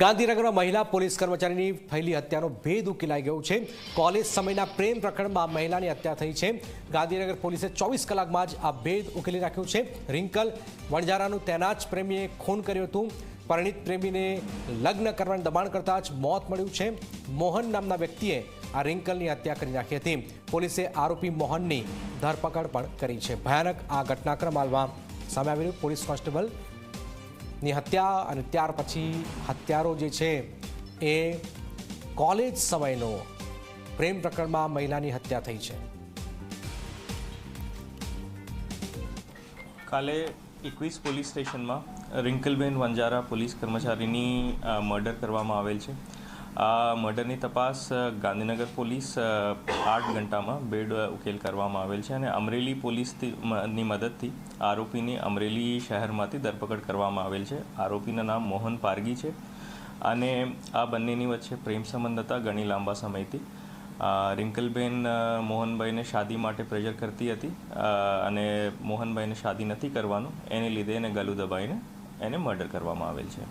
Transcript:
ગાંધીનગરમાં મહિલા પોલીસ કર્મચારીની થયેલી હત્યાનો ભેદ ઉકેલાઈ ગયો છે. કોલેજ સમયના પ્રેમ પ્રકરણમાં મહિલાની હત્યા થઈ છે. ગાંધીનગર પોલીસે ચોવીસ કલાકમાં જ આ ભેદ ઉકેલી રાખ્યો છે. રિંકલ વણજારાનું તેના જ પ્રેમીએ ખૂન કર્યું હતું. પરિણીત પ્રેમીને લગ્ન કરવાનું દબાણ કરતાં જ મોત મળ્યું છે. મોહન નામના વ્યક્તિએ આ રિંકલની હત્યા કરી નાખી હતી. પોલીસે આરોપી મોહનની ધરપકડ પણ કરી છે. ભયાનક આ ઘટનાક્રમ હાલમાં સામે આવેલું પોલીસ કોન્સ્ટેબલ ની હત્યા અને ત્યાર પછી હત્યારો જે છે એ કોલેજ સમયનો પ્રેમ પ્રકરણમાં મહિલાની હત્યા થઈ છે. કાલે એકવીસ પોલીસ સ્ટેશનમાં રિંકલબેન વંજારા પોલીસ કર્મચારીની મર્ડર કરવામાં આવેલ છે. આ મર્ડરની તપાસ ગાંધીનગર પોલીસ આઠ ઘંટામાં બેડ ઉકેલ કરવામાં આવેલ છે અને અમરેલી પોલીસની મદદથી આરોપીની અમરેલી શહેરમાંથી ધરપકડ કરવામાં આવેલ છે. આરોપીનું નામ મોહન પારગી છે અને આ બંનેની વચ્ચે પ્રેમ સંબંધ હતા ઘણી લાંબા સમયથી. રિંકલબેન મોહનભાઈને શાદી માટે પ્રેજર કરતી હતી અને મોહનભાઈને શાદી નથી કરવાનું. એને લીધે એને ગલું દબાઈને એને મર્ડર કરવામાં આવેલ છે.